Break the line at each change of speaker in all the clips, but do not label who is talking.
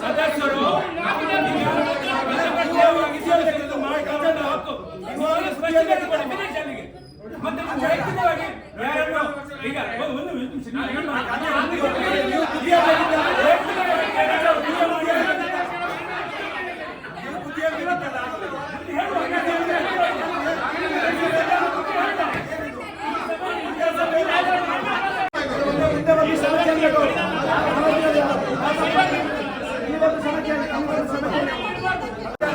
ಸದಸ್ಯರು. ಮತ್ತೆ ವೈಯಕ್ತಿಕವಾಗಿ ಈಗ ಒಂದು ಒಂದು ನಿಮಿಷ ನಾನು ಏನು ಮಾಡ್ತೀನಿ? ವೈಯಕ್ತಿಕವಾಗಿ ಯಾರಾದ್ರೂ ನೀವು ಮಾಡಿ-
ಈ ಸಮಸ್ಯೆಗಳು ಈ ಒಂದು ಸಮಸ್ಯೆ ನಮ್ಮ ಸಮಸ್ಯೆ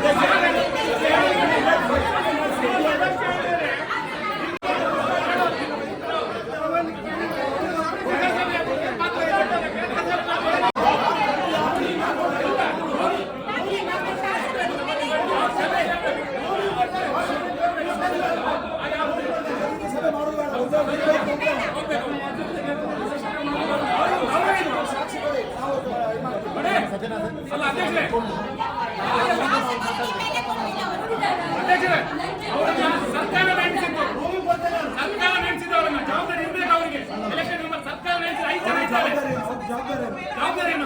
ಅಲ್ಲ ಅಧ್ಯಕ್ಷರೇ ಅಧ್ಯಕ್ಷರೇ ಅವರನ್ನ ಸರ್ಕಾರ ನೇಮಿಸಿದ್ದು ಸರ್ಕಾರ ನೇಮಿಸಿದ್ದು ಅವರನ್ನ ಜವಾಬ್ದಾರಿ ಇರ್ಬೇಕು ಅವರಿಗೆ ಎಲೆಕ್ಷನ್ ನಿಮ್ಮ ಸರ್ಕಾರ ನೇಮಿಸಿದ ಐದು ಜನ ಇದ್ದಾರೆ ಜವಾಬ್ದಾರಿ ಏನು?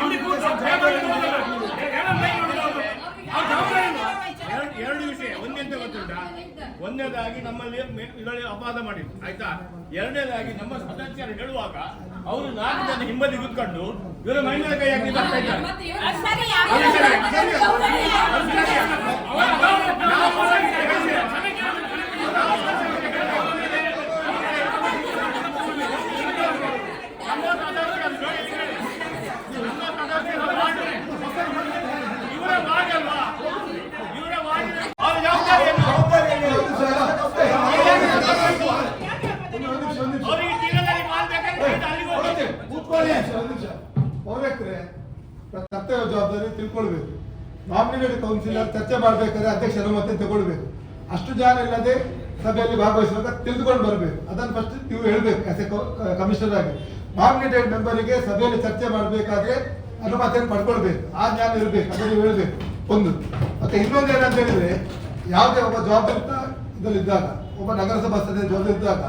ಇಲ್ಲಿ ಕೂತು ಭಯ ಮಾಡೋದು ಮೊದಲು. ಏನಂತ ಹೇಳಿ ನೋಡಿದ್ರು ಅವರು? ಅವ್ರ ಜವಾಬ್ದಾರಿ ಏನು?
ಎರಡು ಎರಡು ವಿಷಯ ಒಂದೆಂತ ಗೊತ್ತುಂಟಾ ಒಂದನೇದಾಗಿ ನಮ್ಮಲ್ಲಿ ಅಪಾದ ಇದರಲ್ಲಿ ಅಪವಾದ ಮಾಡಿದ್ರು ಆಯ್ತಾ? ಎರಡನೇದಾಗಿ ನಮ್ಮ ಸದಸ್ಯರು ಹೇಳುವಾಗ ಅವರು ನಾಲ್ಕು ಜನ ಹಿಂಬದಿ ಕೂತ್ಕೊಂಡು ಇವರ ಮಹಿಳೆಯ ಕೈ ಹಾಕಿ ಬರ್ತಾ ಇದ್ದಾರೆ
ಅವರ ಗೌರವ ನಾವು ಹೋರಾಡಿದ್ದೇವೆ. ಸಭೆಗೆ
ಇವರ ವಾರ್ಡ್ ಅಲ್ವಾ ಇವರ ವಾರ್ಡ್ ಅವರ ಜವಾಬ್ದಾರಿ ಏನು? ಅವರಿಗೆ ತೀರದಲ್ಲಿ ಮಾಡ್ಬೇಕಾದ್ರೆ ಅಲ್ಲಿಗೆ ಹೋಗಿ
ಕೂತ್ಕೊಳ್ಳಿ ಒಂದು ನಿಮಿಷ ಪೌರತ್ರೆ ಕರ್ತವ್ಯ ಜವಾಬ್ದಾರಿ ತಿಳ್ಕೊಳ್ಬೇಕು. ನಾಮಿನೇಟೆಡ್ ಕೌನ್ಸಿಲರ್ ಚರ್ಚೆ ಮಾಡ್ಬೇಕಾದ್ರೆ ಅಧ್ಯಕ್ಷ ಅನುಮತಿ ತಗೊಳ್ಬೇಕು. ಅಷ್ಟು ಜನ ಇಲ್ಲದೆ ಸಭೆಯಲ್ಲಿ ಭಾಗವಹಿಸುವಾಗ ತಿಳಿದುಕೊಂಡು ಬರಬೇಕು. ಅದನ್ನು ಫಸ್ಟ್ ನೀವು ಹೇಳ್ಬೇಕು ಆಸ್ ಎ ಕಮಿಷನರ್ ಆಗಿ. ನಾಮಿನೇಟೆಡ್ ಮೆಂಬರಿಗೆ ಸಭೆಯಲ್ಲಿ ಚರ್ಚೆ ಮಾಡಬೇಕಾದ್ರೆ ಅನುಮತಿಯನ್ನು ಪಡ್ಕೊಳ್ಬೇಕು. ಆ ಜ್ಞಾನ ಇರಬೇಕು, ಅದನ್ನು ನೀವು ಹೇಳ್ಬೇಕು. ಒಂದು. ಮತ್ತೆ ಇನ್ನೊಂದು ಏನಂತ ಹೇಳಿದ್ರೆ, ಯಾವುದೇ ಒಬ್ಬ ಜವಾಬ್ದಾರಿತ ಇದರಲ್ಲಿದ್ದಾಗ, ಒಬ್ಬ ನಗರಸಭಾ ಸದಸ್ಯ ಜವಾಬ್ದಾರಿ ಇದ್ದಾಗ,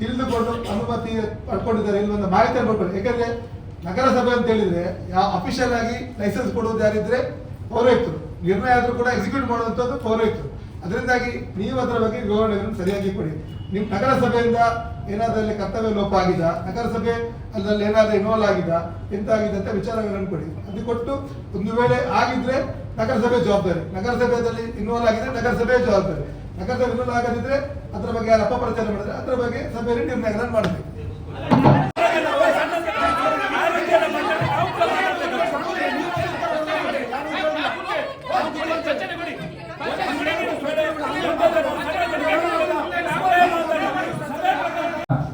ತಿಳಿದುಕೊಂಡು ಅನುಮತಿ ಪಡ್ಕೊಂಡಿದ್ದಾರೆ ಇಲ್ಲಿ ಒಂದು ಮಾಹಿತಿಯನ್ನು ಪಡ್ಕೊಳ್ಳಿ. ಯಾಕಂದ್ರೆ ನಗರಸಭೆ ಅಂತ ಹೇಳಿದ್ರೆ ಯಾವ ಅಫಿಷಿಯಲ್ ಆಗಿ ಲೈಸೆನ್ಸ್ ಕೊಡುವುದು ಯಾರಿದ್ರೆ ಪೌರಾಯುಕ್ತರು ನಿರ್ಣಯ ಆದರೂ ಕೂಡ ಎಕ್ಸಿಕ್ಯೂಟ್ ಮಾಡುವಂಥದ್ದು ಪೌರಾಯುಕ್ತರು ಅದರಿಂದಾಗಿ ನೀವು ಅದರ ಬಗ್ಗೆ ವಿವರಣೆಗಳನ್ನು ಸರಿಯಾಗಿ ಕೊಡಿ. ನಿಮ್ಮ ನಗರಸಭೆಯಿಂದ ಏನಾದ್ರೂ ಅಲ್ಲಿ ಕರ್ತವ್ಯ ಲೋಪ ಆಗಿದ, ನಗರಸಭೆ ಅದರಲ್ಲಿ ಏನಾದರೂ ಇನ್ವಾಲ್ವ್ ಆಗಿದ, ಎಂತಾಗಿದೆ ಅಂತ ವಿಚಾರಗಳನ್ನು ಕೊಡಿ. ಅದು ಕೊಟ್ಟು ಒಂದು ವೇಳೆ ಆಗಿದ್ರೆ ನಗರಸಭೆ ಜವಾಬ್ದಾರಿ. ನಗರಸಭೆಯಲ್ಲಿ ಇನ್ವಾಲ್ವ್ ಆಗಿದ್ರೆ ನಗರಸಭೆ ಜವಾಬ್ದಾರಿ. ನಗರಸಭೆ ಇನ್ವಾಲ್ವ್ ಆಗದಿದ್ರೆ ಅದರ ಬಗ್ಗೆ ಯಾರು ಅಪಪ್ರಚಾರ ಮಾಡಿದ್ರೆ ಅದರ ಬಗ್ಗೆ ಸಭೆಯಲ್ಲಿ ನಿರ್ಣಯಗಳನ್ನು ಮಾಡಬೇಕು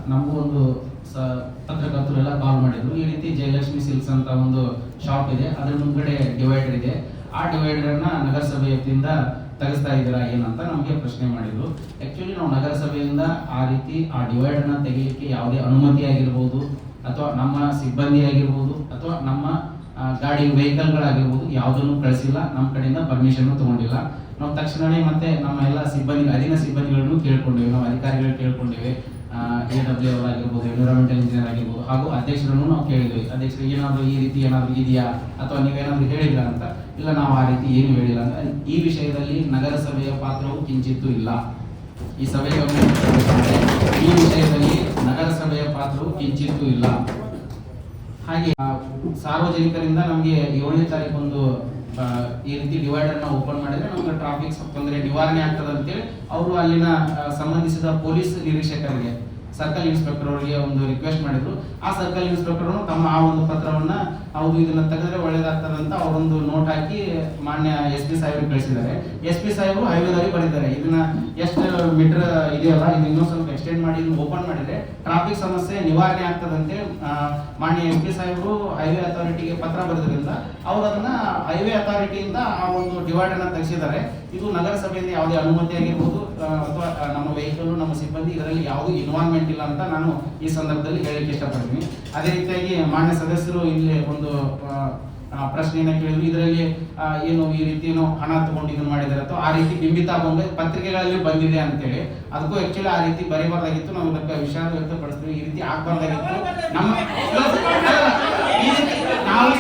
ನಮಗೂ ಒಂದು ಸ- ಪತ್ರಕರ್ತರು ಎಲ್ಲ ಕಾಲ್ ಈ ರೀತಿ ಜಯಲಕ್ಷ್ಮಿ ಸಿಲ್ಕ್ಸ್ ಅಂತ ಒಂದು ಶಾಪ್ ಇದೆ. ಅದ್ರ ಮುಂದ್ಗಡೆ ಡಿವೈಡರ್ ಇದೆ. ಆ ಡಿವೈಡರ್ ಅನ್ನ ನಗರಸಭೆ ವತಿಯಿಂದ ತೆಗೆಸ್ತಾ ಇದ್ದೀರಾ ಏನಂತ ನಮಗೆ ಪ್ರಶ್ನೆ ಮಾಡಿದ್ರು. ಆ್ಯಕ್ಚುಲಿ ನಾವು ನಗರಸಭೆಯಿಂದ ಆ ರೀತಿ ಆ ಡಿವೈಡರ್ನ ತೆಗೆಯಲಿಕ್ಕೆ ಯಾವುದೇ ಅನುಮತಿ ಆಗಿರ್ಬೋದು, ಅಥವಾ ನಮ್ಮ ಸಿಬ್ಬಂದಿ ಆಗಿರ್ಬೋದು, ಅಥವಾ ನಮ್ಮ ಗಾಡಿ ವೆಹಿಕಲ್ಗಳಾಗಿರ್ಬೋದು, ಯಾವುದನ್ನು ಕಳಿಸಿಲ್ಲ, ನಮ್ಮ ಕಡೆಯಿಂದ ಪರ್ಮಿಷನ್ ತಗೊಂಡಿಲ್ಲ. ನಾವು ತಕ್ಷಣವೇ ಮತ್ತೆ ನಮ್ಮ ಎಲ್ಲ ಸಿಬ್ಬಂದಿ, ಅಧೀನ ಸಿಬ್ಬಂದಿಗಳನ್ನು ಕೇಳ್ಕೊಂಡಿವಿ, ನಾವು ಅಧಿಕಾರಿಗಳು ಕೇಳ್ಕೊಂಡಿವಿ. ಎ ಡಬ್ಲ್ಯೂ ಅವರ್ ಆಗಿರ್ಬೋದು ಎನ್ವಿರಾನ್ಮೆಂಟಲ್ ಇಂಜಿನಿಯರ್ ಆಗಿರ್ಬೋದು, ಹಾಗೂ ಅಧ್ಯಕ್ಷರನ್ನು ನಾವು ಕೇಳಿದ್ವಿ. ಅಧ್ಯಕ್ಷರು, ಏನಾದರೂ ಈ ರೀತಿ ಏನಾದರೂ ಇದೆಯಾ? ಅಥವಾ ನೀವೇನಾದರೂ ಹೇಳಿಲ್ಲ ಅಂತ? ಇಲ್ಲ, ನಾವು ಆ ರೀತಿ ಏನು ಹೇಳಿಲ್ಲ ಅಂತ. ಈ ವಿಷಯದಲ್ಲಿ ನಗರಸಭೆಯ ಪಾತ್ರವು ಕಿಂಚಿತ್ತೂ ಇಲ್ಲ. ಈ ಸಭೆಯ ಈ ವಿಷಯದಲ್ಲಿ ನಗರಸಭೆಯ ಪಾತ್ರವು ಕಿಂಚಿತ್ತೂ ಇಲ್ಲ. ಹಾಗೆ ಸಾರ್ವಜನಿಕರಿಂದ ನಮಗೆ ಏಳನೇ ತಾರೀಕು ಈ ರೀತಿ ಡಿವೈಡರ್ನ ಓಪನ್ ಮಾಡಿದ್ರೆ ನಮ್ಗೆ ಟ್ರಾಫಿಕ್ ತೊಂದರೆ, ನಿವಾರಣೆ ಆಗ್ತದೆ ಅಂತೇಳಿ ಅವರು ಅಲ್ಲಿನ ಸಂಬಂಧಿಸಿದ ಪೊಲೀಸ್ ನಿರೀಕ್ಷಕರಿಗೆ ಸರ್ಕಲ್ ಇನ್ಸ್ಪೆಕ್ಟರ್ ಅವರಿಗೆ ಒಂದು ರಿಕ್ವೆಸ್ಟ್ ಮಾಡಿದ್ರು. ಆ ಸರ್ಕಲ್ ಇನ್ಸ್ಪೆಕ್ಟರ್ ತಮ್ಮ ಆ ಒಂದು ಪತ್ರವನ್ನ ಹೌದು ಇದನ್ನ ತೆಗೆದ್ರೆ ಒಳ್ಳೇದಾಗ್ತದೆ ಅಂತ ಅವರೊಂದು ನೋಟ್ ಹಾಕಿ ಮಾನ್ಯ ಎಸ್ ಪಿ ಸಾಹೇಬ್ರಿಗೆ ಕಳಿಸಿದ್ದಾರೆ. ಎಸ್ ಪಿ ಸಾಹೇಬರು ಹೈವೇದಾಗಿ ಬರೀತಾರೆ. ಇದನ್ನ ಎಷ್ಟು ಮೀಟರ್ ಇದೆಯಲ್ಲ ಇದು ಇನ್ನೂ ಸ್ವಲ್ಪ ಎಕ್ಸ್ಟೆಂಡ್ ಮಾಡಿ ಓಪನ್ ಮಾಡಿದ್ರೆ ಟ್ರಾಫಿಕ್ ಸಮಸ್ಯೆ ನಿವಾರಣೆ ಆಗ್ತದಂತೆ ಮಾನ್ಯ ಎಂ ಪಿ ಸಾಹೇಬರು ಹೈವೇ ಅಥಾರಿಟಿಗೆ ಪತ್ರ ಬರೆದ್ರಿಂದ ಅವರು ಅದನ್ನ ಹೈವೇ ಅಥಾರಿಟಿಯಿಂದ ಆ ಒಂದು ಡಿವೈಡರ್ನ ತೆಗೆಸಿದ್ದಾರೆ. ಇದು ನಗರಸಭೆಯಿಂದ ಯಾವುದೇ ಅನುಮತಿ ಆಗಿರ್ಬೋದು ಅಥವಾ ನಮ್ಮ ವೆಹಿಕಲ್ ನಮ್ಮ ಸಿಬ್ಬಂದಿ ಇದರಲ್ಲಿ ಯಾವುದೂ ಇನ್ವಾಲ್ವ್ಮೆಂಟ್ ಇಲ್ಲ ಅಂತ ನಾನು ಈ ಸಂದರ್ಭದಲ್ಲಿ ಹೇಳಲಿಕ್ಕೆ ಇಷ್ಟಪಡ್ತೀನಿ. ಅದೇ ರೀತಿಯಾಗಿ ಮಾನ್ಯ ಸದಸ್ಯರು ಇಲ್ಲಿ ಒಂದು ಪ್ರಶ್ನೆಯನ್ನ ಕೇಳಿದ್ರು. ಇದರಲ್ಲಿ ಏನು ಈ ರೀತಿ ಏನು ಹಣ ತಗೊಂಡು ಇದನ್ನು ಮಾಡಿದಾರೆ ಅಥವಾ ಆ ರೀತಿ ಬಿಂಬಿತ ಬಂದು ಪತ್ರಿಕೆಗಳಲ್ಲಿ ಬಂದಿದೆ ಅಂತೇಳಿ. ಅದಕ್ಕೂ ಆಕ್ಚುಲಿ ಆ ರೀತಿ ಬರೀಬಾರ್ದಾಗಿತ್ತು. ನಾವು ಇದಕ್ಕೆ ವಿಷಾದ ವ್ಯಕ್ತಪಡಿಸ್ತೀವಿ ಈ ರೀತಿ ಆಗ್ಬಾರ್ದಾಗಿತ್ತು. ನಮ್ಮ ಅಲ್ಲ, ನಾವು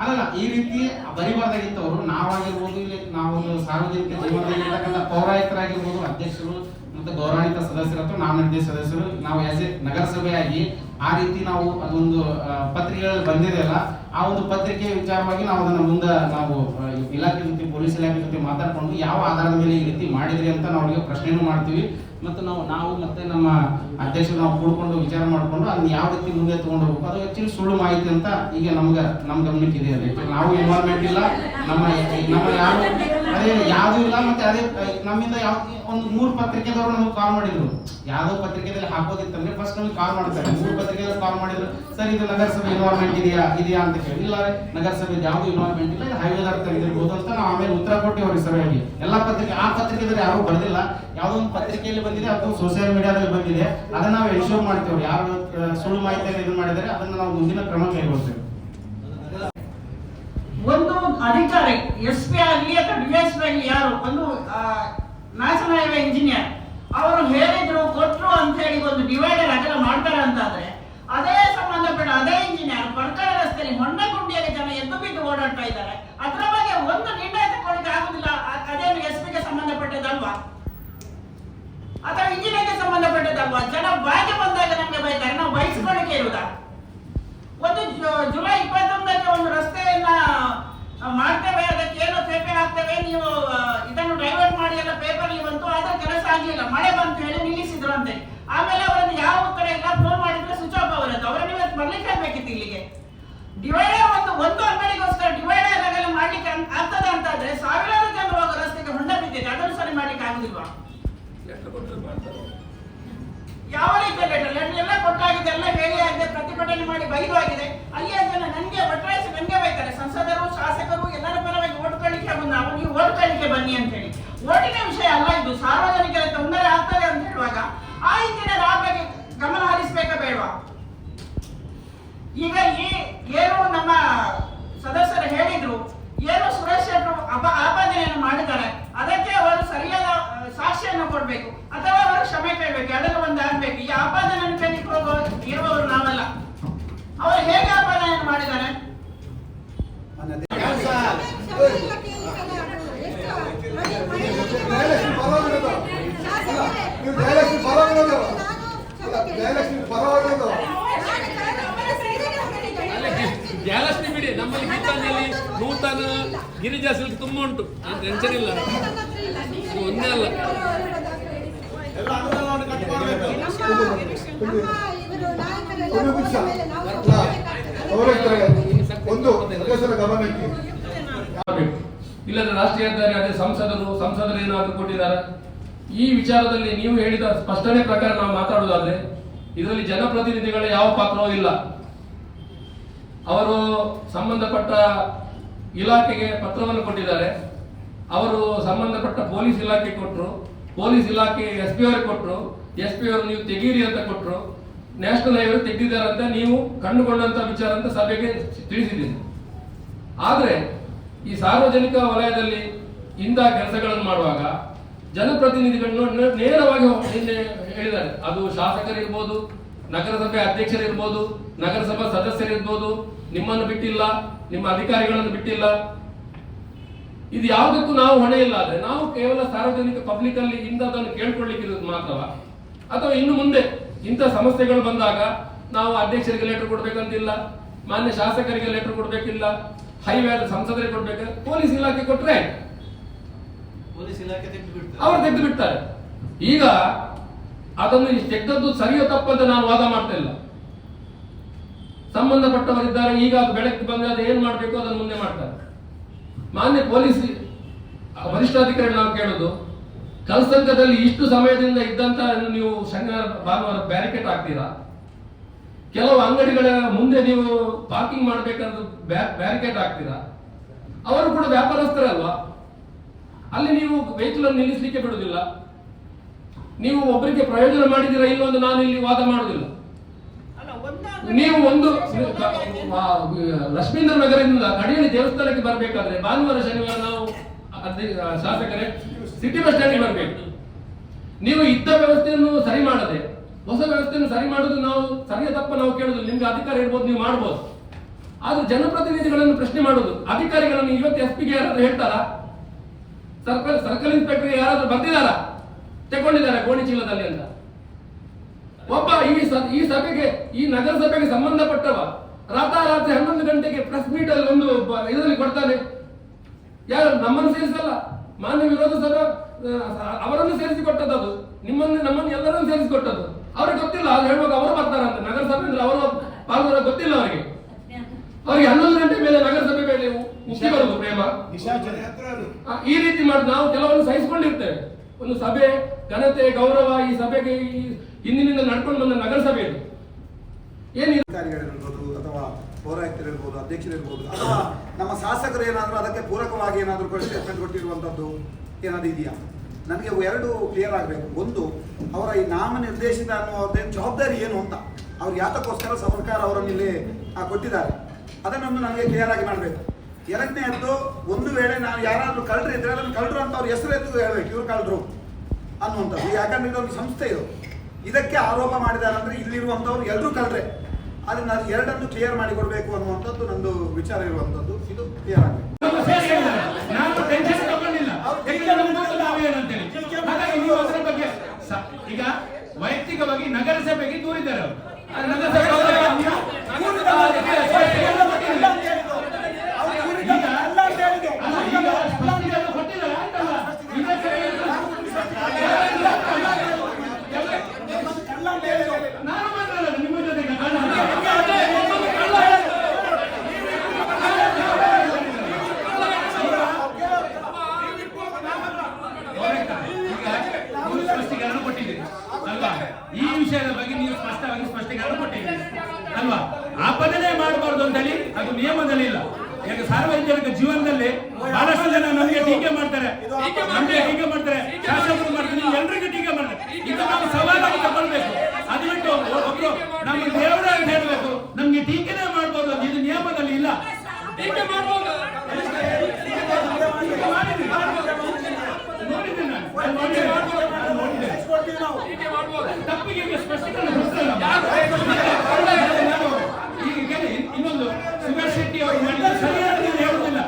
ಅಲ್ಲಲ್ಲ ಈ ರೀತಿ ಬರಿಬಾರ್ದಾಗಿತ್ತು ಅವರು. ನಾವಾಗಿರ್ಬೋದು ಇಲ್ಲಿ ನಾವು ಸಾರ್ವಜನಿಕ ಜೀವನದಲ್ಲಿ ಇರ್ತಕ್ಕಂಥ ಪೌರಾಯುಕ್ತರಾಗಿರ್ಬೋದು ಅಧ್ಯಕ್ಷರು ಮತ್ತೆ ಗೌರವಾನ್ವಿತ ಸದಸ್ಯರು ಅಥವಾ ನಾಮಿನೇಟಿವ್ ಸದಸ್ಯರು, ನಾವು ಆಸ್ ಎ ನಗರಸಭೆಯಾಗಿ ಆ ರೀತಿ ನಾವು ಅದೊಂದು ಪತ್ರಿಕೆಗಳು ಪತ್ರಿಕೆಗಳಲ್ಲಿ ಬಂದಿದೆ ಅಲ್ಲ, ಆ ಒಂದು ಪತ್ರಿಕೆ ವಿಚಾರವಾಗಿ ನಾವು ಅದನ್ನ ಮುಂದೆ ನಾವು ಇಲಾಖೆ ಜೊತೆ, ಪೊಲೀಸ್ ಇಲಾಖೆ ಜೊತೆ ಮಾತಾಡ್ಕೊಂಡು ಯಾವ ಆಧಾರದ ಮೇಲೆ ಈ ರೀತಿ ಮಾಡಿದ್ರಿ ಅಂತ ನಾವು ಅವರಿಗೆ ಪ್ರಶ್ನೆನೂ ಮಾಡ್ತೀವಿ. ಮತ್ತು ನಾವು ನಾವು ಮತ್ತೆ ನಮ್ಮ ಅಧ್ಯಕ್ಷರು ನಾವು ಕೂಡ್ಕೊಂಡು ವಿಚಾರ ಮಾಡಿಕೊಂಡು ಅದನ್ನ ಯಾವ ರೀತಿ ಮುಂದೆ ತಗೊಂಡು ಹೋಗ್ಬೇಕು, ಅದು ಆಕ್ಚುಲಿ ಸುಳ್ಳು ಮಾಹಿತಿ ಅಂತ ಈಗ ನಮ್ಗೆ ನಮ್ಮ ಗಮನಕ್ಕೆ ಇದೆ ನಾವು ಇನ್ವಾಲ್ವ್ಮೆಂಟ್ ಇಲ್ಲ, ನಮ್ಮ ನಮ್ಮ ಯಾರು ಅದೇ ಯಾವ್ದು ಇಲ್ಲ ಮತ್ತೆ ಅದೇ ನಮ್ಮಿಂದ ಯಾವ, ಒಂದು ಮೂರು ಪತ್ರಿಕೆದವರು ನಮಗೆ ಕಾಲ್ ಮಾಡಿದ್ರು. ಯಾವ್ದೋ ಪತ್ರಿಕೆದಲ್ಲಿ ಹಾಕೋದಿತ್ತಂದ್ರೆ ಫಸ್ಟ್ ನಮಗೆ ಕಾಲ್ ಮಾಡ್ತಾರೆ. ಮೂರು ಪತ್ರಿಕೆದವ್ರು ಕಾಲ್ ಮಾಡಿದ್ರು, ಸರ್, ಇದು ನಗರಸಭೆ ಇನ್ವಾಲ್ವ್ಮೆಂಟ್ ಇದೆಯಾ ಇದೆಯಾ ಅಂತ ಕೇಳಿ. ಇಲ್ಲ ನಗರಸಭೆ ಯಾವ್ದು ಇನ್ವಾಲ್ವ್ಮೆಂಟ್ ಇಲ್ಲ, ಇದು ಹೈವೇದಾರ್ ತೆಗೆದಿರ್ಬೋದು ಅಂತ ನಾವು ಆಮೇಲೆ ಉತ್ತರ ಕೊಟ್ಟಿವ್ರಿ ಸಭೆಯಾಗಿ ಎಲ್ಲ ಪತ್ರಿಕೆ, ಆ ಪತ್ರಿಕೆದಲ್ಲಿ ಯಾರು ಬರ್ದಿಲ್ಲ. ಯಾವ್ದೋ ಒಂದು ಪತ್ರಿಕೆಯಲ್ಲಿ ಬಂದಿದೆ ಅಥವಾ ಸೋಷಿಯಲ್ ಮೀಡಿಯಾದಲ್ಲಿ ಬಂದಿದೆ. ಅದನ್ನ ನಾವು ಎನ್ಶೋರ್ ಮಾಡ್ತೇವೆ ಯಾರು ಸುಳ್ಳು ಮಾಹಿತಿಯಲ್ಲಿ ಇದು ಮಾಡಿದರೆ ಅದನ್ನ ನಾವು ಮುಂದಿನ ಕ್ರಮ ಕೈಗೊಳ್ತೇವೆ.
ಒಂದು ಅಧಿಕಾರಿ ಎಸ್ ಪಿ ಆಗಲಿ ಅಥವಾ ಡಿ ಎಸ್ ಪಿ ಆಗಲಿ ಯಾರು, ಒಂದು ನ್ಯಾಷನಲ್ ಹೈವೇ ಇಂಜಿನಿಯರ್ ಅವರು ಹೇಳಿದ್ರು ಕೊಟ್ರು ಅಂತ ಹೇಳಿ ಒಂದು ಡಿವೈಡರ್ ಅಗಲ ಮಾಡ್ತಾರೆ ಅಂತಾದ್ರೆ ಅದೇ ಸಂಬಂಧಪಟ್ಟ ಅದೇ ಇಂಜಿನಿಯರ್ ಪರ್ಕಳ ರಸ್ತೆಯಲ್ಲಿ ಹೊಂಡಗುಂಡಿಯಲ್ಲಿ ಜನ ಎದ್ದು ಬಿದ್ದು ಓಡಾಡ್ತಾ ಇದ್ದಾರೆ ಅದರ ಬಗ್ಗೆ ಒಂದು ನಿರ್ಣಯ ತಗೊಳ್ಳಿಕ್ಕೆ ಆಗುದಿಲ್ಲ ಅ- ಅದೇನು ಎಸ್ ಪಿಗೆ ಸಂಬಂಧಪಟ್ಟದಲ್ವಾ ಅಥವಾ ಇಂಜಿನಿಯರ್ಗೆ ಸಂಬಂಧಪಟ್ಟದಲ್ವಾ ಜನ ಬಾಯಿಗೆ ಬಂದಾಗ ನಮ್ಗೆ ಬೈತಾರೆ ನಾವು ಬಯಸ್ಕೊಳ್ಳಿಕ್ಕೆ ಇರುವುದಾ ಒಂದು ಜು- ಜುಲೈ ಇಪ್ಪತ್ತೊಂದಕ್ಕೆ ಒಂದು ರಸ್ತೆಯನ್ನ ಆ, ಮಾಡ್ತೇವೆ ಅದಕ್ಕೆ ಏನೋ ಪೇಪೆ ಹಾಕ್ತೇವೆ ನೀವು ಆ, ಇದನ್ನು ಡೈವರ್ಟ್ ಮಾಡಿ ಎಲ್ಲ ಪೇಪರ್ ಬಂತು ಆದ್ರೆ ಕೆಲಸ ಆಗ್ಲಿಲ್ಲ ಮಳೆ ಬಂತು ಹೇಳಿ ನಿಲ್ಲಿಸಿದ್ರು ಅಂತೆ ಆಮೇಲೆ ಅವರನ್ನು ಯಾವ ಉತ್ತರ ಇಲ್ಲ ಫೋನ್ ಮಾಡಿದ್ರೆ ಸ್ವಿಚ್ ಆಫ್ ಅವರದ್ದು ಅವರನ್ನು ಇವತ್ತು ಬರ್ಲಿಕ್ಕೆ ಆಗ್ಬೇಕಿತ್ತು ಇಲ್ಲಿಗೆ ಡಿವೈಡರ್ ಒಂದು ಒಂದು ಅಂಗಡಿಗೋಸ್ಕರ ಡಿವೈಡರ್ ಆಗಲ್ಲ ಮಾಡ್ಲಿಕ್ಕೆ ಅನ್- ಆಗ್ತದೆ ಅಂತಾದ್ರೆ ಸಾವಿರಾರು ಜನ ಹೋಗೋ ರಸ್ತೆಗೆ ಹೊಂಡ ಬಿದ್ದಿದೆ ಅದನ್ನು ಸರಿ ಮಾಡ್ಲಿಕ್ಕೆ ಆಗುದಿಲ್ವಾ ಯಾವ ರೀತಿಯ ಲೆಟರ್ ಲೆಟರ್ ಎಲ್ಲ ಕೊಟ್ಟಾಗಿದೆ ಎಲ್ಲ ಹೇಳಿ ಆಗಿದೆ ಪ್ರತಿಭಟನೆ ಮಾಡಿ ಬೈದು ಆಗಿದೆ ಅಲ್ಲಿಯ ಜನ ನನಗೆ ಒಟ್ಟಾಯಿಸಿ ನನಗೆ ಬೈತಾರೆ ಸಂಸದರು ಶಾಸಕರು ಎಲ್ಲರ ಪರವಾಗಿ ಓಟ್ ಕಳಿಕೆ ಬಂದು ನಾವು ನೀವು ಓಟ್ ಕಳಿಕೆ ಬನ್ನಿ ಅಂತ ಹೇಳಿ ಓಟಿನ ವಿಷಯ ಅಲ್ಲ, ಇದು ಸಾರ್ವಜನಿಕರ ತೊಂದರೆ ಆಗ್ತದೆ ಅಂತ ಹೇಳುವಾಗ ಆ ಹಿಂದಿನ ರಾಜ್ಯಕ್ಕೆ ಗಮನ ಹರಿಸಬೇಕಾ ಬೇಡವಾ ಈಗ ಈ ಏನು ನಮ್ಮ ಸದಸ್ಯರು ಹೇಳಿದ್ರು, ಏನು ಸುರೇಶ್ ಶೆಟ್ರು ಅಪ ಆಪಾದನೆಯನ್ನು ಮಾಡಿದ್ದಾರೆ, ಅದಕ್ಕೆ ಅವರು ಸರಿಯಾದ ಸಾಕ್ಷಿಯನ್ನು ಕೊಡಬೇಕು, ಅಥವಾ ಅವರು ಕ್ಷಮೆ ಕೇಳಬೇಕು ಅದನ್ನು ಒಂದು ಆಗ್ಬೇಕು ಈ ಆಪಾದನೆಯನ್ನು ಕೇಳಿಕೊಳ್ಳುವ ಇರುವವರು ನಾವಲ್ಲ. ಅವರು ಹೇಗೆ ಆಪಾದನೆಯನ್ನು ಮಾಡಿದ್ದಾರೆ
ಜಯಲಕ್ಷ್ಮಿ ಪರವಾಗಿರೋದು ಅಲ್ಲ, ನೀವು ಜಯಲಕ್ಷ್ಮಿ ಪರವಾಗಿರೋದು ಅಲ್ಲ, ಜಯಲಕ್ಷ್ಮಿ ಪರವಾಗಿರೋದು
ಜಯಲಕ್ಷ್ಮಿ ಬಿಡಿ ಗೀತಾಂಜಲಿ ನೂತನ ಗಿರಿಜಾ ಸಿಲ್ಕ್ ತುಂಬ ಉಂಟು. ಟೆನ್ಷನ್ ಇಲ್ಲ. ಒಂದೇ ಅಲ್ಲ.
ಇಲ್ಲದ್ರೆ ರಾಷ್ಟ್ರೀಯ ಹೆದ್ದಾರಿ ಅದೇ ಸಂಸದರು ಸಂಸದರು ಏನಾದ್ರು ಕೊಟ್ಟಿದ್ದಾರೆ? ಈ ವಿಚಾರದಲ್ಲಿ ನೀವು ಹೇಳಿದ ಸ್ಪಷ್ಟನೆ ಪ್ರಕಾರ ನಾವು ಮಾತಾಡುವುದಾದ್ರೆ ಇದರಲ್ಲಿ ಜನಪ್ರತಿನಿಧಿಗಳ ಯಾವ ಪಾತ್ರವೂ ಇಲ್ಲ. ಅವರು ಸಂಬಂಧಪಟ್ಟ ಇಲಾಖೆಗೆ ಪತ್ರವನ್ನು ಕೊಟ್ಟಿದ್ದಾರೆ. ಅವರು ಸಂಬಂಧಪಟ್ಟ ಪೊಲೀಸ್ ಇಲಾಖೆ ಕೊಟ್ಟರು ಪೊಲೀಸ್ ಇಲಾಖೆ ಎಸ್ ಪಿ ಅವರಿಗೆ ಕೊಟ್ಟರು ಎಸ್ ಪಿ ಅವರು ನೀವು ತೆಗೀರಿ ಅಂತ ಕೊಟ್ಟರು ನ್ಯಾಷನಲ್ ಹೈವೇ ತೆಗೆದಿದ್ದಾರೆ ಅಂತ ನೀವು ಕಂಡುಕೊಂಡಂತ ವಿಚಾರ ಅಂತ ಸಭೆಗೆ ತಿಳಿಸಿದ್ದೀನಿ. ಆದರೆ ಈ ಸಾರ್ವಜನಿಕ ವಲಯದಲ್ಲಿ ಇಂಥ ಕೆಲಸಗಳನ್ನು ಮಾಡುವಾಗ ಜನಪ್ರತಿನಿಧಿಗಳನ್ನು ನೇರವಾಗಿ ನಿನ್ನೆ ಹೇಳಿದ್ದಾರೆ. ಅದು ಶಾಸಕರಿರ್ಬೋದು ನಗರಸಭೆ ಅಧ್ಯಕ್ಷರಿರ್ಬೋದು ನಗರಸಭಾ ಸದಸ್ಯರಿರ್ಬೋದು ನಿಮ್ಮನ್ನು ಬಿಟ್ಟಿಲ್ಲ ನಿಮ್ಮ ಅಧಿಕಾರಿಗಳನ್ನು ಬಿಟ್ಟಿಲ್ಲ. ಇದು ಯಾವುದಕ್ಕೂ ನಾವು ಹೊಣೆ ಇಲ್ಲ ಆದ್ರೆ ನಾವು ಕೇವಲ ಸಾರ್ವಜನಿಕ ಪಬ್ಲಿಕ್ ಅಲ್ಲಿ ಇಂಥದ್ದನ್ನು ಕೇಳ್ಕೊಳ್ಳಿಕ್ಕೆ ಇರೋದು ಮಾತ್ರವ? ಅಥವಾ ಇನ್ನು ಮುಂದೆ ಇಂಥ ಸಮಸ್ಯೆಗಳು ಬಂದಾಗ ನಾವು ಅಧ್ಯಕ್ಷರಿಗೆ ಲೆಟರ್ ಕೊಡ್ಬೇಕಂತಿಲ್ಲ ಮಾನ್ಯ ಶಾಸಕರಿಗೆ ಲೆಟರ್ ಕೊಡ್ಬೇಕಿಲ್ಲ ಹೈವೇ ಸಂಸದರಿಗೆ ಕೊಡ್ಬೇಕು ಪೊಲೀಸ್ ಇಲಾಖೆ ಕೊಟ್ರೆ ಬಿಡ್ತಾರೆ ಅವರು ತೆಗೆದು ಬಿಡ್ತಾರೆ. ಈಗ ಅದನ್ನು ತೆಗೆದದ್ದು ಸರಿಯೋ ತಪ್ಪಂತ ನಾನು ವಾದ ಮಾಡ್ತಾ ಇಲ್ಲ. ಸಂಬಂಧಪಟ್ಟವರಿದ್ದಾರೆ, ಈಗ ಅದು ಬೆಳಗ್ಗೆ ಬಂದ್ರೆ ಅದು ಏನ್ ಮಾಡಬೇಕು ಅದನ್ನು ಮುಂದೆ ಮಾಡ್ತಾರೆ. ಮಾನ್ಯ ಪೊಲೀಸ್ ವರಿಷ್ಠಾಧಿಕಾರಿ ನಾವು ಕೇಳೋದು, ಕಲ್ಸಂಕದಲ್ಲಿ ಇಷ್ಟು ಸಮಯದಿಂದ ಇದ್ದಂತ ನೀವು ಶನಿವಾರ, ಭಾನುವಾರ ಬ್ಯಾರಿಕೇಡ್ ಹಾಕ್ತೀರಾ? ಕೆಲವು ಅಂಗಡಿಗಳ ಮುಂದೆ ನೀವು ಪಾರ್ಕಿಂಗ್ ಮಾಡಬೇಕಾದ್ರೆ ಬ್ಯಾರಿಕೇಡ್ ಹಾಕ್ತೀರಾ? ಅವರು ಕೂಡ ವ್ಯಾಪಾರಸ್ಥರಲ್ವಾ? ಅಲ್ಲಿ ನೀವು ವೆಹಿಕಲ್ ನಿಲ್ಲಿಸಲಿಕ್ಕೆ ಬಿಡುವುದಿಲ್ಲ ನೀವು ಒಬ್ಬರಿಗೆ ಪ್ರಯೋಜನ ಮಾಡಿದಿರ ಇಲ್ಲೊಂದು ನಾನು ಇಲ್ಲಿ ವಾದ ಮಾಡುವುದಿಲ್ಲ. ನೀವು ಒಂದು ಲಕ್ಷ್ಮೀಂದ್ರ ನಗರದಿಂದ ಕಡಿಯಲ್ಲಿ ದೇವಸ್ಥಾನಕ್ಕೆ ಬರಬೇಕಾದ್ರೆ ಭಾನುವಾರ ಶನಿವಾರ ನಾವು ಶಾಸಕರೇ ಸಿಟಿ ಬಸ್ ಸ್ಟ್ಯಾಂಡ್ ಬರಬೇಕು. ನೀವು ಇದ್ದ ವ್ಯವಸ್ಥೆಯನ್ನು ಸರಿ ಮಾಡದೆ ಹೊಸ ವ್ಯವಸ್ಥೆಯನ್ನು ಸರಿ ಮಾಡುದು ನಾವು ಸರಿಯ ತಪ್ಪ ನಾವು ಕೇಳುದು ನಿಮ್ಗೆ ಅಧಿಕಾರ ಇರ್ಬೋದು ನೀವು ಮಾಡ್ಬೋದು. ಆದ್ರೆ ಜನಪ್ರತಿನಿಧಿಗಳನ್ನು ಪ್ರಶ್ನೆ ಮಾಡುದು ಅಧಿಕಾರಿಗಳನ್ನು ಇವತ್ತು ಎಸ್ ಪಿಗೆ ಯಾರಾದ್ರೂ ಹೇಳ್ತಾರಾ? ಸರ್ಕಲ್ ಸರ್ಕಲ್ ಇನ್ಸ್ಪೆಕ್ಟರ್ ಯಾರಾದ್ರೂ ಬಂದಿದ್ದಾರಾ? ತಗೊಂಡಿದ್ದಾರೆ ಗೋಣಿ ಚೀಲದಲ್ಲಿ ಅಂತ ಒಬ್ಬ ಈ ಈ ಸಭೆಗೆ ಈ ನಗರಸಭೆಗೆ ಸಂಬಂಧಪಟ್ಟವ ರಾತ್ರಿ ಹನ್ನೊಂದು ಗಂಟೆಗೆ ಪ್ರೆಸ್ ಮೀಟ್ ಅಲ್ಲಿ ಒಂದು ಇದರಲ್ಲಿ ಕೊಡ್ತಾನೆ ಯಾರು ನಮ್ಮನ್ನು ಸೇರಿಸಲ್ಲ ಮಾನ್ಯ ವಿರೋಧ ಸಭಾ ಸೇರಿಸಿ ಅವರನ್ನು ಸೇರಿಸಿಕೊಟ್ಟದ್ದು ಅದು ನಿಮ್ಮನ್ನು ನಮ್ಮನ್ನು ಎಲ್ಲರನ್ನು ಸೇರಿಸಿ ಕೊಟ್ಟದ್ದು ಅವ್ರಿಗೆ ಗೊತ್ತಿಲ್ಲ ಅದು ಹೇಳುವಾಗ ಅವರು ಬರ್ತಾರಂತೆ ನಗರಸಭೆ ಅವರು ಪಾಲ್ಗೊಳ್ಳೋ ಗೊತ್ತಿಲ್ಲ ಅವರಿಗೆ ಅವ್ರಿಗೆ ಹನ್ನೊಂದು ಗಂಟೆ ಮೇಲೆ ನಗರಸಭೆ ಮೇಲೆ ಮುಖ್ಯ ಬರೋದು ಪ್ರೇಮ ಈ ರೀತಿ ಮಾಡಿ ನಾವು ಕೆಲವನ್ನು ಸಹಿಸಿಕೊಂಡಿರ್ತೇವೆ ಒಂದು ಸಭೆ, ಘನತೆ, ಗೌರವ ಈ ಸಭೆಗೆ ಹಿಂದಿನಿಂದ ನಡ್ಕೊಂಡು ಬಂದ ನಗರಸಭೆ ಇದು.
ಅಧಿಕಾರಿಗಳಿರ್ಬೋದು ಅಥವಾ ಪೌರಾಯುಕ್ತರಿರ್ಬೋದು ಅಧ್ಯಕ್ಷರಿರ್ಬೋದು ಅಥವಾ ನಮ್ಮ ಶಾಸಕರು ಏನಾದರೂ ಅದಕ್ಕೆ ಪೂರಕವಾಗಿ ಏನಾದರೂ ಸ್ಟೇಟ್ಮೆಂಟ್ ಕೊಟ್ಟಿರುವಂಥದ್ದು ಏನಾದರೂ ಇದೆಯಾ? ನನಗೆ ಎರಡು ಕ್ಲಿಯರ್ ಆಗಬೇಕು. ಒಂದು, ಅವರ ಈ ನಾಮನಿರ್ದೇಶಿತ ಅನ್ನುವುದೇನು ಜವಾಬ್ದಾರಿ ಏನು ಅಂತ. ಅವ್ರು ಯಾತಕ್ಕೋಸ್ಕರ ಸರ್ಕಾರ ಅವರನ್ನು ಇಲ್ಲಿ ಕೊಟ್ಟಿದ್ದಾರೆ. ಅದನ್ನೊಂದು ನನಗೆ ಕ್ಲಿಯರ್ ಆಗಿ ಮಾಡಬೇಕು. ಎರಡನೇದ್ದು ಒಂದು ವೇಳೆ ನಾವು ಯಾರಾದರೂ ಕಳ್ಳರು ಇದ್ರೆ ಅದನ್ನು ಕಳ್ಳರು ಅಂತ ಅವ್ರ ಹೆಸರು ಎದ್ದು ಹೇಳ್ಬೇಕು ಇವ್ರು ಕಳ್ಳರು ಅನ್ನುವಂಥದ್ದು. ಯಾಕಂದ್ರೆ ಇದೊಂದು ಸಂಸ್ಥೆ ಇದು. ಇದಕ್ಕೆ ಆರೋಪ ಮಾಡಿದ್ದಾರೆ ಅಂದರೆ ಇಲ್ಲಿರುವಂಥವ್ರು ಎಲ್ಲರೂ ಕಳ್ರೆ ಆದರೆ ನಾನು ಎರಡನ್ನು ಕ್ಲಿಯರ್ ಮಾಡಿ ಕೊಡಬೇಕು ಅನ್ನುವಂಥದ್ದು ನಂದು ವಿಚಾರ ಇರುವಂಥದ್ದು. ಇದು ಕ್ಲಿಯರ್ ಆಗಬೇಕು
ಈಗ ವೈಯಕ್ತಿಕವಾಗಿ ನಗರಸಭೆಗೆ ದೂರಿದ್ದಾರೆ ಅವರು ಆ ನಗರಸಭೆ ಅವರಿಗೆ ನೀವು- ಆ, ಅದಕ್ಕೆ ಸ್ಪಷ್ಟೀಕರಣ ಕೊಟ್ಟಿಲ್ಲ. ಈಗ ಅಲ್ಲ, ಈಗ ಸ್ಪಷ್ಟೀಕರಣ ಕೊಟ್ಟಿದ್ದಾರೆ, ಆಯ್ತಲ್ಲ? ಈಗ ಸರಿ ನಾನು ಮಾತಾಡಲ್ಲ ನಿಮ್ಮ ಜೊತೆಗೆ ಕಳ್ಳ. ಒಬ್ಬೊಬ್ಬ ಕಳ್ಳ ಈಗ ನೀವು ಸ್ಪಷ್ಟೀಕರಣ ಕೊಟ್ಟಿದ್ದೀರಿ ಅಲ್ವಾ ಈ ವಿಷಯದ ಬಗ್ಗೆ ನೀವು ಸ್ಪಷ್ಟವಾಗಿ ಸ್ಪಷ್ಟೀಕರಣ ಕೊಟ್ಟಿದ್ದೀರಿ ಅಲ್ವಾ ಆಪದನೆ ಮಾಡಬಾರ್ದು ಅಂತ ಹೇಳಿ ಅದು ನಿಯಮದಲ್ಲಿ ಇಲ್ಲ ಈಗ ಸಾರ್ವಜನಿಕ ಜೀವನದಲ್ಲಿ ಬಹಳಷ್ಟು ಜನ ನಮಗೆ ಟೀಕೆ ಮಾಡ್ತಾರೆ ನಮಗೆ ಟೀಕೆ ಮಾಡ್ತಾರೆ ಶಾಸಕರು ಮಾಡ್ತಾರೆ ನೀವು ಎಲ್ರಿಗೂ ಟೀಕೆ ಮಾಡ್ತಾರೆ ಇದು ನಾವು ಸವಾಲಾಗಿ ತಗೊಳ್ಬೇಕು ಅದು ಬಿಟ್ಟು ಒಬ್ರು ನಮ್ಮ ದೇವರ ಅಂತ ಹೇಳ್ಬೇಕು ನಮ್ಗೆ ಟೀಕೆನೇ ಮಾಡ್ಬೋದು ಅಂತ ಇದು ನಿಯಮದಲ್ಲಿ ಇಲ್ಲ ಟೀಕೆ ಮಾಡ್ಬೋದು ನೋಡಿದ್ದೀನಿ ನಾನು. ನಾನು ನೋಡಿದ್ದೀನಿ. ನಾನು ನೋಡಿದ್ದೇನೆ. ತಪ್ಪಿಗೆ ಈಗ ಸ್ಪಷ್ಟೀಕರಣ ಕೊಡ್ತಲ್ಲ. ನಾನು ಈಗ ಕೇಳಿ, ಇನ್ನೊಂದು ಸುಭಾಷ್ ಶೆಟ್ಟಿ ಅವರು ಮಾಡಿದ ಸರಿಯಾದ ಹೇಳುವುದಿಲ್ಲ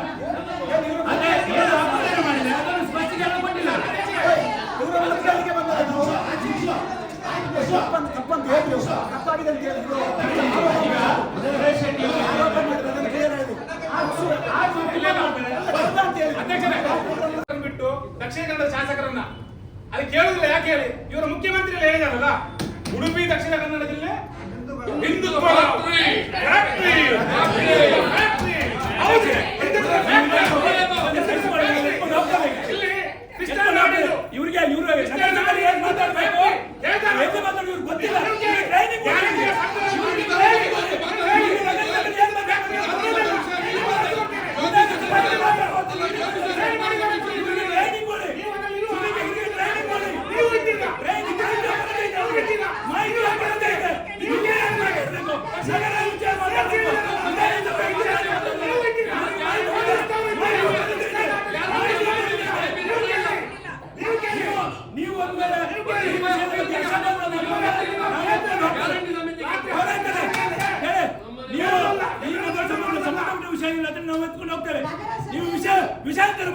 ಅದೇ ಏನು ಅಪರಾಧ ಮಾಡಿದೆ ಅದನ್ನು ಸ್ಪಷ್ಟೀಕರಣ ಕೊಟ್ಟಿಲ್ಲ. ಸುಭಾಷ್ ಶೆಟ್ಟಿ. ಅಧ್ಯಕ್ಷರೇ, ಬಿಟ್ಟು ದಕ್ಷಿಣ ಕನ್ನಡ ಶಾಸಕರನ್ನ ಅದು ಕೇಳುದಿಲ್ಲ ಯಾಕೆ ಹೇಳಿ ಇವರು ಮುಖ್ಯಮಂತ್ರಿ ಹೇಳಿದಾರಲ್ಲ ಉಡುಪಿ ದಕ್ಷಿಣ ಕನ್ನಡ ಜಿಲ್ಲೆ ಬಿಂದು ಫ್ಯಾಕ್ಟ್ರಿ. ಫ್ಯಾಕ್ಟ್ರಿ. ಹೌದು. ಇಲ್ಲಿ ಕೃಷ್ಣ ನಾಡಿದ್ದು.
ಇವ್ರಿಗೆ ಇವ್ರು
ಕೃಷ್ಣ ನಾಡಿದ್ದು ಏನ್ ಮಾತಾಡ್ಬೇಕು? ಹೇಳ್ತಾರೆ.
ಏನ್ ಮಾತಾಡೋದು ಇವ್ರಿಗೆ ಗೊತ್ತಿಲ್ಲ.
ಇವ್ರಿಗೆ
ಟ್ರೈನಿಂಗ್ ಕೊಡಿ.
ಯಾರಿಗೆ ಸಂಬಂಧ ಇವ್ರಿಗೆ ಟ್ರೈನಿಂಗ್ ಕೊಡಿ.
ಇವ್ರಿಗೆ ನಗರದಲ್ಲಿ ಏನ್ ಮಾತಾಡ್ಬೇಕು? ಇವ್ರಿಗೆ ಟ್ರೈನಿಂಗ್ ಕೊಡಿ. ಸುಮ್ನಿಗೆ ಇವ್ರಿಗೆ ಟ್ರೈನಿಂಗ್ ಕೊಡಿ. ಟ್ರೈನಿಂಗ್ ಕೊಡಿ. ಮಾಹಿತಿ ಹಾಕಿರುತ್ತೆ ಇದೆ. ಇವ್ರಿಗೆ ಏನ್ ಮಾತಾಡ್ಬೇಕು? ನಗರ ವಿಚಾರ ಮಾತಾಡ್ಬೇಕು. ನಗರ ವಿಚಾರ ಮಾತಾಡ್ಬೇಕು. ಇವ್ರಿಗೆ ಮಾಹಿತಿ ಕೊಡಿ. ಮಾಹಿತಿ ಕೊಡಿ. ನೀವು- ನೀವು ಒಂದ್ ವೇಳೆ ಈ ವಿಷಯದಲ್ಲಿ ಕೆಲಸ ಮಾಡೋದು ಹೋರಾಡ್ತಾರೆ. ಹೇಳಿ, ನೀವು ಈ ನಗರಸಭೆಗೆ ಸಂಬಂಧಪಟ್ಟ ವಿಷಯ ಇಲ್ಲ ಅಂದ್ರೆ ನಾವು ಎತ್ಕೊಂಡು ಹೋಗ್ತೇವೆ ನೀವು ವಿಷಯ ವಿಷಯಾಂತರ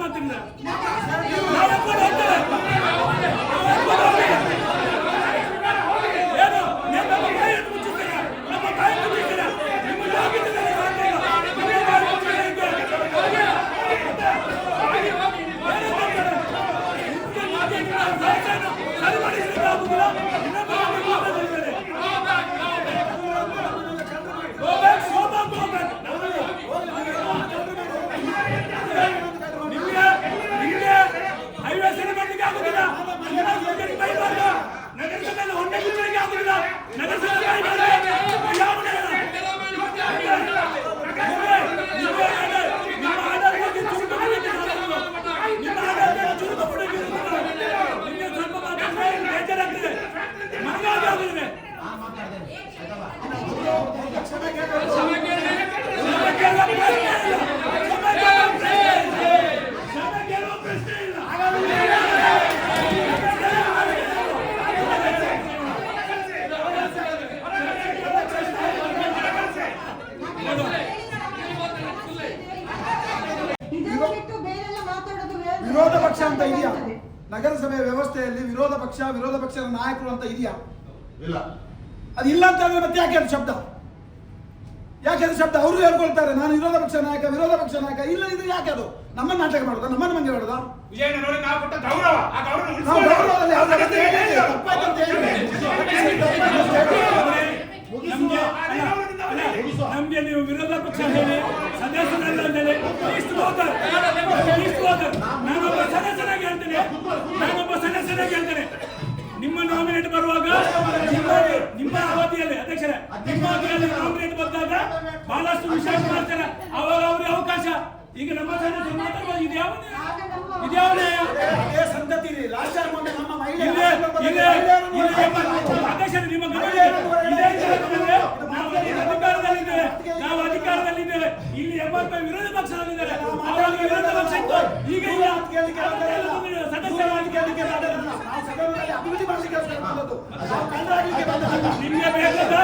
내가
사랑하는 ನಗರಸಭೆ ವ್ಯವಸ್ಥೆಯಲ್ಲಿ ವಿರೋಧ ಪಕ್ಷ ವಿರೋಧ ಪಕ್ಷದ ನಾಯಕರು ಅಂತ ಇದೆಯಾ?
ಇಲ್ಲ.
ಅದು ಇಲ್ಲ ಅಂತ ಅಂದ್ರೆ ಮತ್ತೆ ಯಾಕೆ ಅದು ಶಬ್ದ? ಯಾಕೆ ಅದು ಶಬ್ದ? ಅವರು ಹೇಳ್ಕೊಳ್ತಾರೆ ನಾನು ವಿರೋಧ ಪಕ್ಷ ನಾಯಕ ವಿರೋಧ ಪಕ್ಷ ನಾಯಕ. ಇಲ್ಲ ಇದು ಯಾಕೆ ಅದು? ನಮ್ಮನ್ನ ನಾಟಕ ಮಾಡೋದಾ ನಮ್ಮನ್ನ ಮಂದಿ ಮಾಡೋದಾ?
ಗೌರವ.
ನಮ್ಗೆ ನೀವು ವಿರೋಧ ಪಕ್ಷ ಹೇಳಿ ಸದಸ್ಯರಲ್ಲ ಅಂತೇಳಿ ನಾನೊಬ್ಬ ಸದಸ್ಯನಾಗಿ ಹೇಳ್ತೇನೆ. ನಾನೊಬ್ಬ ಸದಸ್ಯನಾಗಿ ಹೇಳ್ತೇನೆ. ನಿಮ್ಮ ನಾಮಿನೇಟ್ ಬರುವಾಗ ನಿಮ್ಮ ಅವಧಿಯಲ್ಲಿ ಅಧ್ಯಕ್ಷರೇ ನಿಮ್ಮ ಅವಧಿಯಲ್ಲಿ ನಾಮಿನೇಟ್ ಬಂದಾಗ ಬಹಳಷ್ಟು ವಿಶ್ವಾಸ ಮಾಡ್ತಾರೆ. ಅವಾಗ ಅವ್ರಿಗೆ ಅವಕಾಶ. ಈಗ ನಮ್ಮ ಸದಸ್ಯರು ಮಾತಾಡುವಾಗ ಇದು ಯಾವ ಇದು ಯಾವ
ಸಂತತಿ ಟೈಮ್ ನಮ್ಮ ಮಹಿಳೆ
ಅಧ್ಯಕ್ಷರೇ ನಿಮ್ಮ ಗಮನಕ್ಕೆ ಇದೇ ಕ್ಷೇತ್ರದಲ್ಲಿ ನಾವು ಅಧಿಕಾರದಲ್ಲಿದ್ದೇವೆ ನಾವು ಅಧಿಕಾರದಲ್ಲಿದ್ದೇವೆ ಇಲ್ಲಿ ಎಂಬತ್ತು ವಿರೋಧ ಪಕ್ಷದಲ್ಲಿದ್ದಾರೆ ವಿರೋಧ ಪಕ್ಷ ಇತ್ತು ಈಗ. ನಿಮ್ಗೆ ಬೇಕಾದ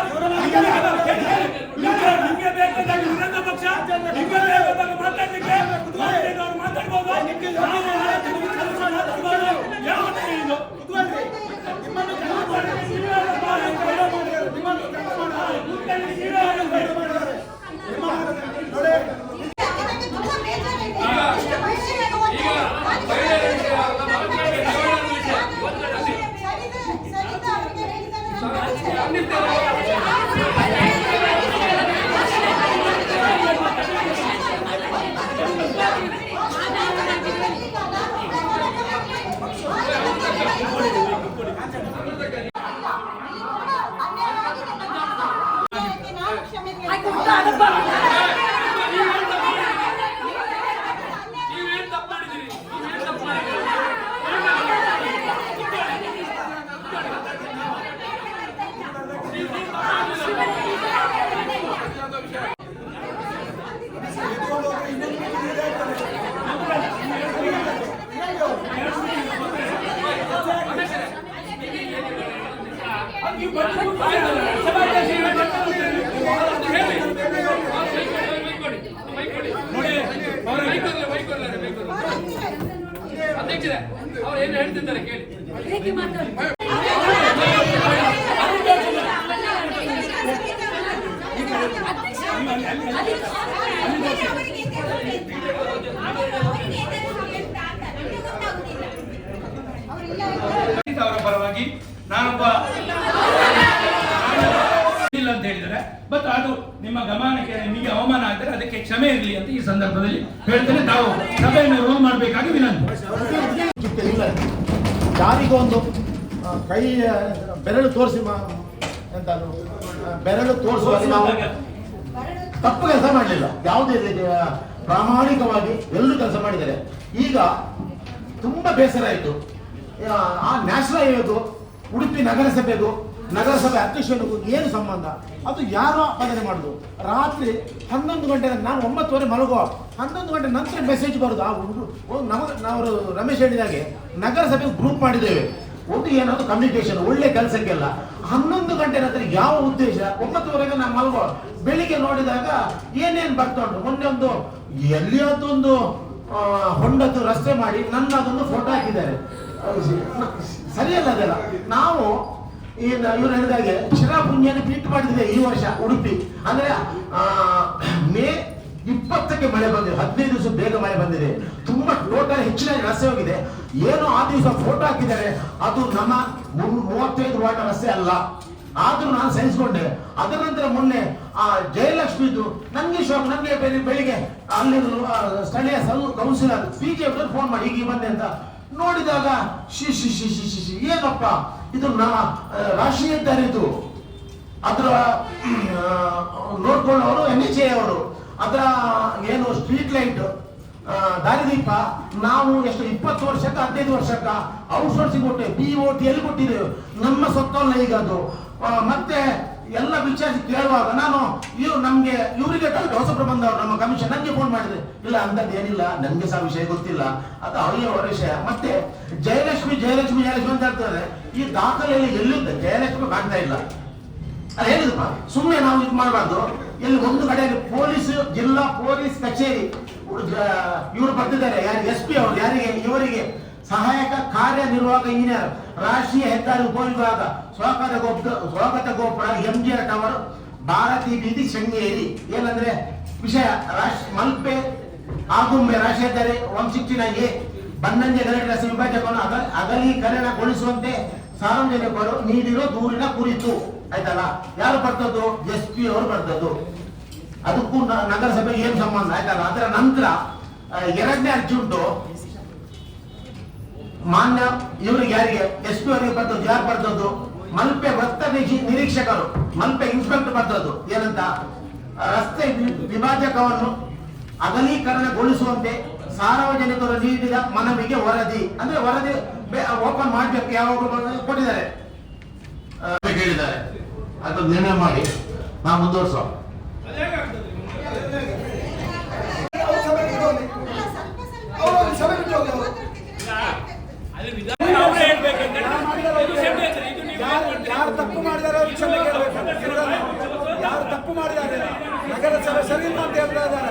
ನಿಮ್ಗೆ ಬೇಕಾದ ವಿರೋಧ ಪಕ್ಷ ನಿಮ್ಗೆ ಬೇಕಾದಾಗ ಮಾತಾಡ್ಲಿಕ್ಕೆ ಮಾತಾಡ್ಬೋದು ಯಾವ
ನಿಮ್ಮನ್ನು
এটাকে ಏನು ಹೇಳ್ತಿದ್ದಾರೆ ಕೇಳಿ.
ಅವರ ಪರವಾಗಿ ನಾನೊಬ್ಬ ಇಲ್ಲ ಅಂತ ಹೇಳಿದರೆ ಬಟ್ ಅದು ನಿಮ್ಮ ಗಮನಕ್ಕೆ ನಿಮಗೆ ಅವಮಾನ ಆದರೆ ಅದಕ್ಕೆ ಕ್ಷಮೆ ಇರಲಿ ಅಂತ ಈ ಸಂದರ್ಭದಲ್ಲಿ ಹೇಳ್ತೇನೆ. ತಾವು ಸಭೆಯನ್ನು ರೋಲ್ ಮಾಡಬೇಕಾಗಿ ವಿನಂತಿ.
ಚಿತ್ತ ಒಂದು ಕೈ ಬೆರಳು ತೋರಿಸಿ ಮಾ ಎಂತ ಬೆರಳು ತೋರಿಸುವಾಗ ನಾವು ತಪ್ಪು ಕೆಲಸ ಮಾಡಲಿಲ್ಲ. ಯಾವುದೇ ರೀತಿ ಪ್ರಾಮಾಣಿಕವಾಗಿ ಎಲ್ಲರೂ ಕೆಲಸ ಮಾಡಿದ್ದಾರೆ. ಈಗ ತುಂಬಾ ಬೇಸರ ಆಯಿತು. ಆ ನ್ಯಾಷನಲ್ ಹೈವೇದು, ಉಡುಪಿ ನಗರಸಭೆಗೂ ನಗರಸಭೆ ಅಧ್ಯಕ್ಷರಿಗೂ ಏನು ಸಂಬಂಧ? ಅದು ಯಾರೋ ಬದನೆ ಮಾಡುದು. ರಾತ್ರಿ ಹನ್ನೊಂದು ಗಂಟೆ ನಾನು ಒಂಬತ್ತುವರೆ ಮಲಗುವ ಹನ್ನೊಂದು ಗಂಟೆ ನಂತರ ಮೆಸೇಜ್ ಬರುದು. ಆ ಹುಡುಗರು ನಾವು ರಮೇಶ್ ಹೇಳಿದಾಗೆ ನಗರಸಭೆ ಗ್ರೂಪ್ ಮಾಡಿದ್ದೇವೆ. ಒಂದು ಏನಾದ್ರು ಕಮ್ಯುನಿಕೇಶನ್ ಒಳ್ಳೆ ಕೆಲಸಕ್ಕೆಲ್ಲ ಹನ್ನೊಂದು ಗಂಟೆ ನಂತರ ಯಾವ ಉದ್ದೇಶ? ಒಂಬತ್ತುವರೆಗೆ ನಾನು ಮಲಗುವ ಬೆಳಿಗ್ಗೆ ನೋಡಿದಾಗ ಏನೇನು ಬರ್ತಾ ಉಂಟು? ಮೊನ್ನೆ ಒಂದು ಎಲ್ಲಿಯಾದೊಂದು ಹೊಂಡದ್ದು ರಸ್ತೆ ಮಾಡಿ ನನ್ನ ಅದೊಂದು ಫೋಟೋ ಹಾಕಿದ್ದಾರೆ ಸರಿಯಲ್ಲ ಅದೆಲ್ಲ. ನಾವು ಈ ನಲ್ಲೂರು ಹೇಳಿದಾಗೆ ಪುಣ್ಯನ ಟ್ವೀಟ್ ಮಾಡಿದ್ರೆ ಈ ವರ್ಷ ಉಡುಪಿ. ಅಂದ್ರೆ ಮೇ ಇಪ್ಪತ್ತಕ್ಕೆ ಮಳೆ ಬಂದಿದೆ, ಹದಿನೈದು ದಿವಸ ಬೇಗ ಮಳೆ ಬಂದಿದೆ. ತುಂಬಾ ಟೋಟಲ್ ಹೆಚ್ಚಿನ ರಸ್ತೆ ಹೋಗಿದೆ. ಏನೋ ಆ ದಿವಸ ಫೋಟೋ ಹಾಕಿದ್ದಾರೆ. ಅದು ನಮ್ಮ ಮೂವತ್ತೈದು ವಾಟ ರಸ್ತೆ ಅಲ್ಲ. ಆದ್ರೂ ನಾನು ಸಹಿಸ್ಕೊಂಡೆ. ಅದರ ನಂತರ ಮೊನ್ನೆ, ಆ, ಜಯಲಕ್ಷ್ಮಿದು ನಂಗೆ ಶಾಕ್, ನಂಗೆ ಬೆಳಿ- ಬೆಳಿಗ್ಗೆ ಅಲ್ಲಿ ಸ್ಥಳೀಯ ಸಲ್- ಕೌನ್ಸಿಲರ್, ಪಿ ಜಿ ಫೋನ್ ಮಾಡಿ, ಹೀಗೆ ಬಂದೆ ಅಂತ ನೋಡಿದಾಗ ಶಿ ಶಿ ಶಿ ಶಿ ಶಿ ಶಿ, ಏನಪ್ಪ? ಇದು ನಾ ರಾಶಿ ಇದು ಅದರ ನೋಡ್ಕೊಳ್ಳೋರು ಎನ್ ಎಚ್ ಎ ಅವರು. ಅದರ, ಏನು ಸ್ಟ್ರೀಟ್ ಲೈಟ್ ದಾರಿದೀಪ, ನಾವು ಎಷ್ಟು ಇಪ್ಪತ್ತು ವರ್ಷಕ್ಕ, ಹದಿನೈದು ವರ್ಷಕ್ಕ ಔಟ್ಸೋರ್ಸಿಂಗ್ ಕೊಟ್ಟೆ ಬಿ ಓ ಟಿ ಎಲ್ಲಿ ಕೊಟ್ಟಿದ್ದೇವೆ. ನಮ್ಮ ಸೊತ್ತಲ್ಲ ಈಗ ಅದು. ಮತ್ತೆ ಎಲ್ಲ ವಿಚಾರಿಸಿ ಕೇಳುವಾಗ ನಾನು ಇವ್ರು ನಮ್ಗೆ, ಇವರಿಗೆ ಹೊಸಪ್ರಬಂಧ ಅವರು, ನಮ್ಮ ಕಮಿಷನ್ ನನಗೆ ಫೋನ್ ಮಾಡಿದ್ರೆ, ಇಲ್ಲ, ಅಂತದ್ದು ಏನಿಲ್ಲ, ನನ್ಗೆ ಸಹ ವಿಷಯ ಗೊತ್ತಿಲ್ಲ. ಅದು ಅವರಿಗೆ ಅವರ ವಿಷಯ. ಮತ್ತೆ ಜಯಲಕ್ಷ್ಮಿ ಜಯಲಕ್ಷ್ಮಿ ಜಯಲಕ್ಷ್ಮಿ ಅಂತ ಹೇಳ್ತಾರೆ, ಈ ದಾಖಲೆಯಲ್ಲಿ ಎಲ್ಲಿದ್ದ? ಜಯಲಕ್ಷ್ಮಿ ಕಾಣ್ತಾ ಇಲ್ಲ. ಅದು ಹೇಳಿದಪ್ಪ ಸುಮ್ಮನೆ ನಾವು ಇದು ಮಾಡಬಾರ್ದು. ಇಲ್ಲಿ ಒಂದು ಕಡೆಯಲ್ಲಿ ಪೊಲೀಸ್, ಜಿಲ್ಲಾ ಪೊಲೀಸ್ ಕಚೇರಿ ಇವರು ಬರ್ತಿದ್ದಾರೆ, ಯಾರು ಎಸ್ ಪಿ ಅವರು, ಯಾರಿಗೆ, ಇವರಿಗೆ. ಸಹಾಯಕ ಕಾರ್ಯನಿರ್ವಾಹಕ ಇಂಜಿನಿಯರ್, ರಾಷ್ಟ್ರೀಯ ಹೆದ್ದಾರಿ ಉಪವಿಭಾಗ ಸ್ವಾಗತ ಗೋಪುರ ಸ್ವಾಗತ ಗೋಪುರ ಎಂಜಿಆರ್ ಟವರ್ ಭಾರತೀಯ ಬೀದಿ ಶೃಂಗೇರಿ. ಏನಂದ್ರೆ ವಿಷಯ, ರಾಷ್ಟ್ರ, ಮಲ್ಪೆ, ಆಗುಂಬೆ, ರಾಷ್ಟ್ರೀಯ ಹೆದ್ದಾರಿ one sixty nine A Bannanje Garadi ರಸ್ತೆ ವಿಭಾಜಕವನ್ನು ಅಗ, ಅಗಲೀಕರಣಗೊಳಿಸುವಂತೆ ಸಾರ್ವಜನಿಕರು ನೀಡಿರೋ ದೂರಿನ ಕುರಿತು. ಆಯ್ತಲ್ಲ? ಯಾರು ಬರ್ತದ್ದು? ಎಸ್ ಪಿ ಅವರು ಬರ್ತದ್ದು. ಅದಕ್ಕೂ ನಗರಸಭೆ ಏನು ಸಂಬಂಧ? ಆಯ್ತಲ್ಲ? ಅದರ ನಂತರ ಎರಡನೇ ಅರ್ಜಿ ಉಂಟು ಮಾನ್ಯ ಇವರಿಗೆ ಯಾರಿಗೆ ಎಸ್ ಪಿ ಅವರಿಗೆ ಬರ್ತದ್ದು ಯಾರು ಬರ್ತದ್ದು ಮಲ್ಪೆ ವೃತ್ತ ನಿರೀಕ್ಷ- ನಿರೀಕ್ಷಕರು ಮಲ್ಪೆ ಇನ್ಸ್ಪೆಕ್ಟರ್ ಬರ್ತದ್ದು ಏನಂತ? ರಸ್ತೆ ವಿಭಾಜಕವನ್ನು ಅಗಲೀಕರಣಗೊಳಿಸುವಂತೆ ಸಾರ್ವಜನಿಕರು ನೀಡಿದ ಮನವಿಗೆ ವರದಿ. ಅಂದ್ರೆ ವರದಿ ಓಪನ್ ಮಾಡ್ಬೇಕು ಯಾವಾಗ ಕೊಟ್ಟಿದ್ದಾರೆ. ಹೇಳಿದ್ದಾರೆ. ಅದು ನಿರ್ಣಯ ಮಾಡಿ ನಾವು ಮುಂದುವರ್ಸೋ
ಅಲ್ಲ, ಸ್ವಲ್ಪ ಸ್ವಲ್ಪ
ಅವ್ರು ಸಭೆ ಬಿಟ್ಟು ಹೋಗಿ ಅವ್ರು.
ಅದು ವಿಧಾನ ಅವರೇ ಹೇಳ್ಬೇಕಂದ್ರೆ ಇದು ಸಭೆ ಹೆಸರು, ಇದು ನೀವು
ಯಾರು ಯಾರು ತಪ್ಪು ಮಾಡಿದ್ದಾರೆ ಅವ್ರು ಕ್ಷಮೆ ಕೇಳಬೇಕು ಯಾರು ತಪ್ಪು ಮಾಡಿದ್ದಾರೆ ನಗರಸಭೆ ಸರಿ ಇಲ್ಲ ಅಂತ ಹೇಳ್ತಾ ಇದ್ದಾರೆ